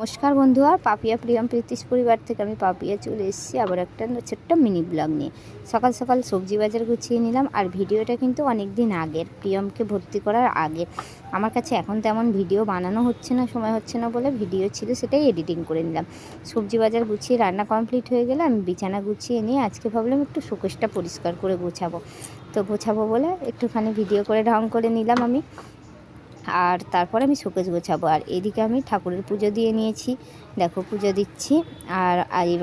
নমস্কার বন্ধুরা, পাপিয়া প্রিয়ম প্রীতিশ পরিবার থেকে আমি পাপিয়া চলে এসেছি আবার একটা ছোট্ট মিনি ব্লগ নিয়ে। সকাল সকাল সবজি বাজার গুছিয়ে নিলাম আর ভিডিওটা কিন্তু অনেক দিন আগের, প্রিয়মকে ভর্তি করার আগে। আমার কাছে এখন তেমন ভিডিও বানানো হচ্ছে না, সময় হচ্ছে না বলে ভিডিও ছিল সেটাই এডিটিং করে নিলাম। সবজি বাজার গুছিয়ে রান্না কমপ্লিট হয়ে গেলে আমি বিছানা গুছিয়ে নিয়ে আজকে ভাবলাম একটু শোকেসটা পরিষ্কার করে গোছাবো। তো গোছাবো বলে একটুখানি ভিডিও করে ঢং করে নিলাম আমি। আর তারপরে আমি শোকেস গোছাবো। আর এদিকে আমি ঠাকুরের পুজো দিয়ে নিয়েছি। দেখো, পুজো দিচ্ছি। আর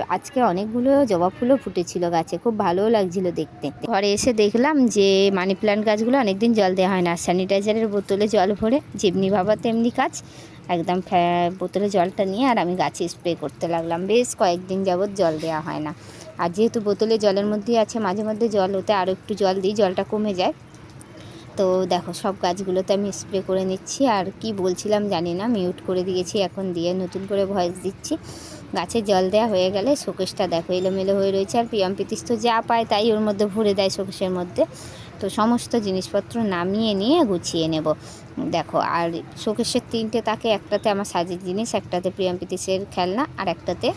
আজকে অনেকগুলো জবা ফুলও ফুটেছিল গাছে। খুব ভালোও লাগছিল দেখতে। ঘরে এসে দেখলাম যে মানি প্ল্যান্ট গাছগুলো অনেকদিন জল দেওয়া হয় না। স্যানিটাইজারের বোতলে জল ভরে, যেমনি ভাবা তেমনি কাজ। একদম বোতলে জলটা নিয়ে আর আমি গাছে স্প্রে করতে লাগলাম। বেশ কয়েকদিন যাবৎ জল দেওয়া হয় না। আর যেহেতু বোতলে জলের মধ্যেই আছে, মাঝে মধ্যে জল ওতে আরও একটু জল দিই, জলটা কমে যায়। তো দেখো, সব গাছগুলোতে আমি স্প্রে করে নিচ্ছি। আর কি বলছিলাম জানি না মিউট করে দিয়েছি, এখন দিয়ে নতুন করে ভয়েস দিচ্ছি। গাছে জল দেওয়া হয়ে গেলে শোকেসটা দেখো, এলোমেলো হয়ে রয়েছে। আর পিয়াম পিতিস তো যা পায় তাই ওর মধ্যে ভরে দেয় শোকেসের মধ্যে। তো সমস্ত জিনিসপত্র নামিয়ে নিয়ে গুছিয়ে নেব। দেখো, আর শোকেসের তিনটে তাকে, একটাতে আমার সাজের জিনিস, একটাতে প্রিয়াম পিতিসের খেলনা, আর একটাতে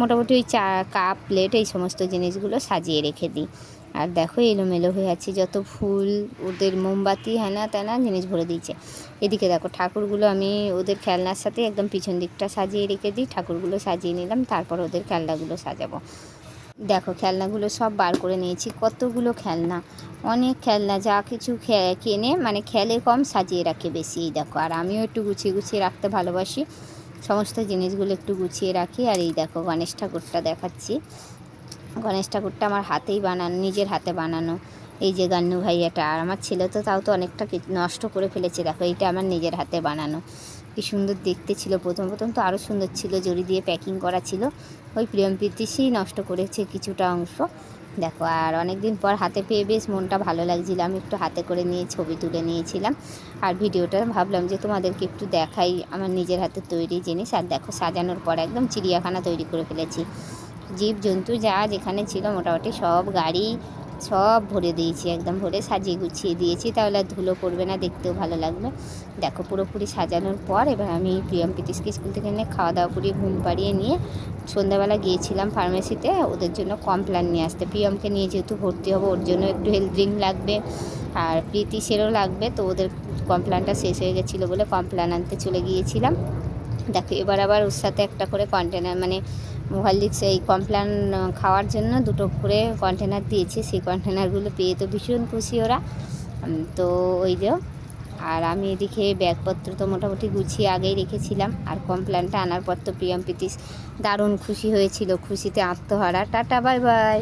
মোটামুটি ওই চা কাপ প্লেট এই সমস্ত জিনিসগুলো সাজিয়ে রেখে দিই। আর দেখো এলোমেলো হয়ে আছে, যত ফুল ওদের মোমবাতি হ্যানা ত্যানা জিনিস ভরে দিয়েছে। এদিকে দেখো ঠাকুরগুলো আমি ওদের খেলনার সাথে একদম পিছন দিকটা সাজিয়ে রেখে দিই, ঠাকুরগুলো সাজিয়ে নিলাম, তারপর ওদের খেলনাগুলো সাজাবো। দেখো খেলনাগুলো সব বার করে নিয়েছি, কতগুলো খেলনা, অনেক খেলনা, যা কিছু কেনে মানে খেলে কম সাজিয়ে রাখে বেশি, এই দেখো। আর আমিও একটু গুছিয়ে গুছিয়ে রাখতে ভালোবাসি, সমস্ত জিনিসগুলো একটু গুছিয়ে রাখি, আর এই দেখো গণেশ ঠাকুরটা দেখাচ্ছি। গণেশ ঠাকুরটা আমার হাতেই বানানো, নিজের হাতে বানানো। এই যে গান্নু ভাইয়াটা, আর আমার ছেলে তো তাও তো অনেকটা নষ্ট করে ফেলেছে। দেখো, এইটা আমার নিজের হাতে বানানো। কি সুন্দর দেখতে ছিল। প্রথম প্রথম তো আরও সুন্দর ছিল। জড়ি দিয়ে প্যাকিং করা ছিল। ওই প্রিয়ম প্রীতিশই নষ্ট করেছে কিছুটা অংশ। দেখো, আর অনেক দিন পর হাতে পেয়ে বেশ মনটা ভালো লাগছিল। আমি একটু হাতে করে নিয়ে ছবি তুলে নিয়েছিলাম। আর ভিডিওটা ভাবলাম যে তোমাদেরকে একটু দেখাই আমার নিজের হাতে তৈরি জিনিস। আর দেখো, সাজানোর পর একদম চিড়িয়াখানা তৈরি করে ফেলেছি। জীব জন্তু যা যেখানে ছিল মোটামুটি সব গাড়ি সব ভরে দিয়েছি, একদম ভরে সাজিয়ে গুছিয়ে দিয়েছি। তাহলে আর ধুলো পড়বে না, দেখতেও ভালো লাগবে। দেখো পুরোপুরি সাজানোর পর এবার আমি প্রিয়ম পিতিসকে স্কুল থেকে এনে খাওয়া দাওয়া করিয়ে ঘুম পাড়িয়ে নিয়ে সন্ধ্যাবেলা গিয়েছিলাম ফার্মেসিতে। ওদের জন্য কমপ্ল্যান নিয়ে আসতে। প্রিয়মকে নিয়ে যেহেতু ভর্তি হব, ওর জন্য একটু হেলথ ড্রিঙ্ক লাগবে আর প্রীতিশেরও লাগবে। তো ওদের কমপ্ল্যানটা শেষ হয়ে গেছিল বলে কমপ্ল্যান আনতে চলে গিয়েছিলাম। দেখো এবার আবার ওর সাথে একটা করে কন্টেনার মানে হরলিক্স এই কমপ্ল্যান খাওয়ার জন্য দুটো করে কন্টেনার দিয়েছে। সেই কন্টেনারগুলো পেয়ে তো ভীষণ খুশি ওরা। তো ওই যে, আর আমি এদিকে ব্যাগপত্র তো মোটামুটি গুছিয়ে আগেই রেখেছিলাম। আর কমপ্ল্যানটা আনার পর তো প্রিয়ম প্রীতিশ দারুণ খুশি হয়েছিল। খুশিতে আত্মহারা। Tata bye bye